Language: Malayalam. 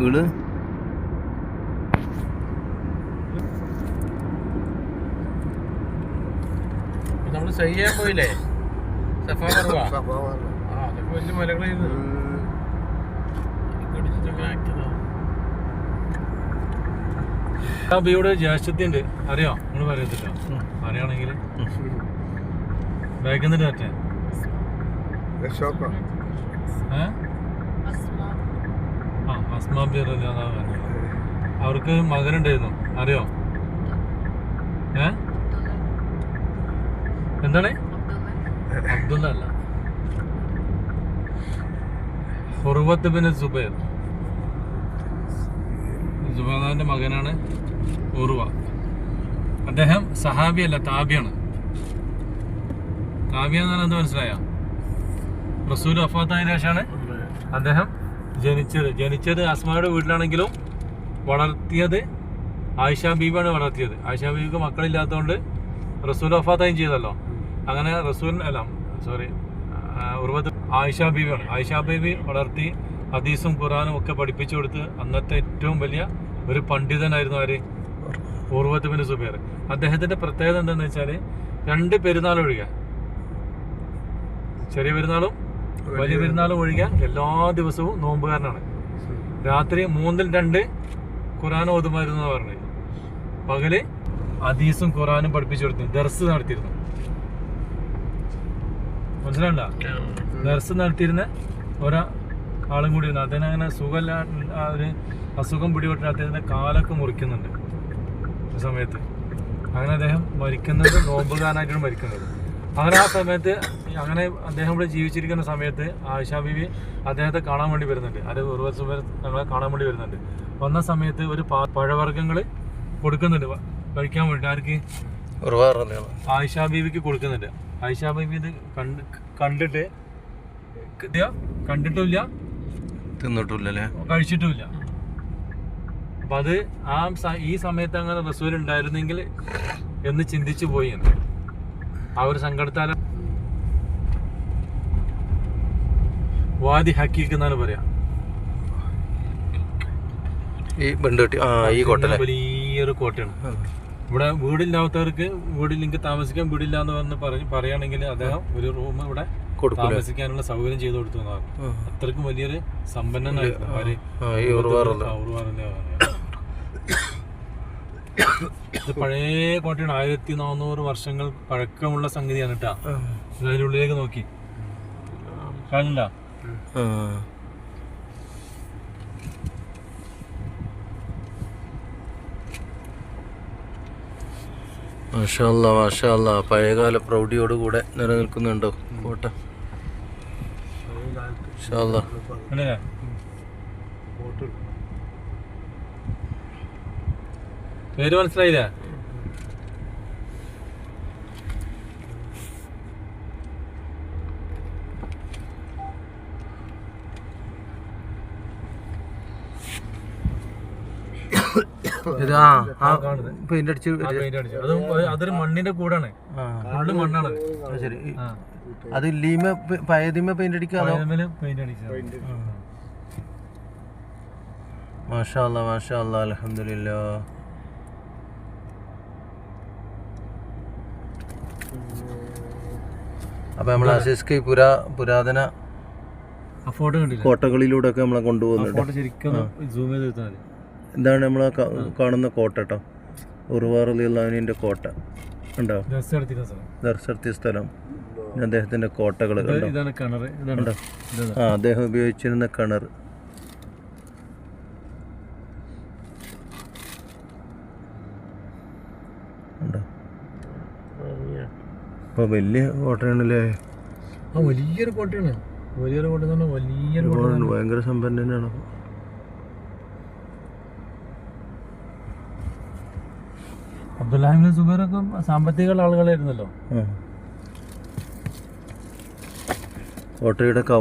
വീട് നമ്മൾ ചെയ്യാൻ പോയില്ലേ? സഫാ മറുവ ആ അതൊക്കെ വലിയ മലകളായിരുന്നു. ഇടിച്ചിട്ടൊക്കെ ആക്കിയതാ ആ ബിയുടെ ജ്യേഷ്ഠത്തി ഉണ്ട് അറിയോ? നിങ്ങൾ പറയത്തില്ല. അറിയാണെങ്കിൽ. ബാഗിൽ മറ്റേ? ഏ? ആ അസ്മാ ബിയർ അതാ പറഞ്ഞത് അവർക്ക് മകനുണ്ടായിരുന്നു. അറിയോ? ഏ? എന്താണ്? അബ്ദുള്ള അല്ല. ഹുർവത്ത് ബിൻ സുബൈർ. സുബാദാന്റെ മകനാണ് ഉറുവ. അദ്ദേഹം സഹാബിയല്ല താബിയാണ്. താബിയ എന്ന് പറഞ്ഞാൽ എന്ത് മനസ്സിലായ? റസൂൽ അഫാത്തായ ശേഷമാണ് അദ്ദേഹം ജനിച്ചത്. ജനിച്ചത് അസ്മയുടെ വീട്ടിലാണെങ്കിലും വളർത്തിയത് ആയിഷ ബീബിയാണ് വളർത്തിയത്. ആയിഷ ബീബിക്ക് മക്കളില്ലാത്തതുകൊണ്ട് റസൂൽ വഫാത്തായും ചെയ്തല്ലോ. അങ്ങനെ റസൂൽ അല്ല സോറി ഉർവത്ത് ആയിഷ ബീബിയാണ്. ആയിഷ ബീബി വളർത്തി ഹദീസും ഖുറാനും ഒക്കെ പഠിപ്പിച്ചു കൊടുത്ത് അന്നത്തെ ഏറ്റവും വലിയ ഒരു പണ്ഡിതനായിരുന്നു ആര്? Urwah bin Zubair. അദ്ദേഹത്തിന്റെ പ്രത്യേകത എന്താണെന്ന് വെച്ചാൽ രണ്ട് പെരുന്നാൾ ഒഴികെ. ചെറിയ പെരുന്നാളും വലിയ പെരുന്നാൾ ഒഴികെ എല്ലാ ദിവസവും നോമ്പുകാരനാണ്. രാത്രി മൂന്നിൽ രണ്ട് ഖുറാൻ ഓതുമായിരുന്നു എന്ന് പറഞ്ഞത്. പകൽ ഹദീസും ഖുറാനും പഠിപ്പിച്ചു കൊടുത്തു ദർസ് നടത്തിയിരുന്നു. മനസ്സിലാണ്ട ദർസ് നടത്തിയിരുന്ന ഒരാ ആളും കൂടി ഇരുന്നു അദ്ദേഹം അങ്ങനെ സുഖമല്ല ഒരു അസുഖം പിടിപെട്ടിട്ട് അദ്ദേഹത്തിന്റെ കാലൊക്കെ മുറിക്കുന്നുണ്ട്. സമയത്ത്. അങ്ങനെ അദ്ദേഹം മരിക്കുന്നത് നോമ്പുകാരനായിട്ടാണ് മരിക്കുന്നത്. അങ്ങനെ ആ സമയത്ത് അങ്ങനെ അദ്ദേഹം ഇവിടെ ജീവിച്ചിരിക്കുന്ന സമയത്ത് ആയിഷാ ബിബി അദ്ദേഹത്തെ കാണാൻ വേണ്ടി വരുന്നുണ്ട്. അത് ഒരു വർഷം ഞങ്ങളെ കാണാൻ വേണ്ടി വരുന്നുണ്ട്. വന്ന സമയത്ത് ഒരു പഴവർഗങ്ങൾ കൊടുക്കുന്നുണ്ട്. കഴിക്കാൻ വേണ്ടി ആർക്ക്? ആയിഷാ ബീവിക്ക് കൊടുക്കുന്നുണ്ട്. ആയിഷാ ബീവി ഇത് കണ്ട് കണ്ടിട്ട് കണ്ടിട്ടില്ല തിന്നിട്ടില്ല കഴിച്ചിട്ടുമില്ല. അപ്പൊ അത് ആ ഈ സമയത്ത് അങ്ങനെ റസൂൽ ഉണ്ടായിരുന്നെങ്കിൽ എന്ന് ചിന്തിച്ചു പോയി എന്ന്. ആ ഒരു സങ്കടത്താല വാദി ഹക്കീക്ക് എന്നാണ് പറയാ. ഈ ബണ്ടുകെട്ടി ആ ഈ കോട്ടല വലിയൊരു കോട്ടയാണ്. ഇവിടെ വീടില്ലാത്തവർക്ക് വീടില്ലെങ്കിൽ താമസിക്കാൻ വീടില്ല എന്ന് പറഞ്ഞ് പറഞ്ഞ് പറയുകയാണെങ്കിൽ അദ്ദേഹം ഒരു റൂം ഇവിടെ താമസിക്കാനുള്ള സൗകര്യം ചെയ്തു കൊടുത്തു എന്നാണ്. അത്രക്കും വലിയൊരു സമ്പന്നനായിരുന്നു ആര് ആ ഈ ഉറുവാറുള്ള ആ, ഉറുവാറിന്റെ ആളാണ്. ഇത് പഴയ കോട്ടയാണ്. ആയിരത്തി നാനൂറ് വർഷങ്ങൾ പഴക്കമുള്ള സംഗതിയാണ് കേട്ടാ അതിനുള്ളിലേക്ക് ഉള്ളിലേക്ക് നോക്കി. കാണില്ല മാഷാല്ല മാഷാല്ല മാഷല്ല പഴയകാല പ്രൗഢിയോടുകൂടെ നിലനിൽക്കുന്നുണ്ടോ കോട്ട? മാഷാല്ലാ. അല്ലേ പേര് മനസ്സിലായില്ല. പെയിന്റ് അടിച്ച് പെയിന്റ് അടിച്ചു. അതൊരു മണ്ണിന്റെ കൂടാണ്. ആ. ഫുള്ള് മണ്ണാണ് അത് ശരി. അത് ലീമ പയതിമ പെയിന്റ് പഴയതിന്മേൽ പെയിന്റ് മാഷാ അല്ലാ മാഷാ അല്ലാ അൽഹംദുലില്ലാ അപ്പൊ നമ്മൾ അസിസ്കി പുരാ പുരാതന കോട്ടകളിലൂടെ ഒക്കെ നമ്മളെ കൊണ്ടുപോകുന്നുണ്ട്. എന്താണ് ഇതാണ് നമ്മൾ കാണുന്ന കോട്ട കേട്ടോ. ഉറുവാറുലിന്റെ കോട്ട. ഉണ്ടോ സ്ഥലം. ദർശനത്തിയ സ്ഥലം. അദ്ദേഹത്തിന്റെ കോട്ടകൾ കണ്ടോ? ആ അദ്ദേഹം ഉപയോഗിച്ചിരുന്ന കിണർ ഉണ്ടോ അപ്പൊ വലിയ കോട്ടയാണല്ലേ? ആ വലിയൊരു കോട്ടയാണ്. വലിയൊരു കോട്ട പറഞ്ഞാൽ വലിയൊരു കോട്ട ഒരുപാടുണ്ട് ഭയങ്കര സമ്പന്നനാണ് അബ്ദുല്ലാഹിബിൻ സുബൈറൊക്കെ സാമ്പത്തിക ആളുകളായിരുന്നല്ലോ. കോട്ടയുടെ കവ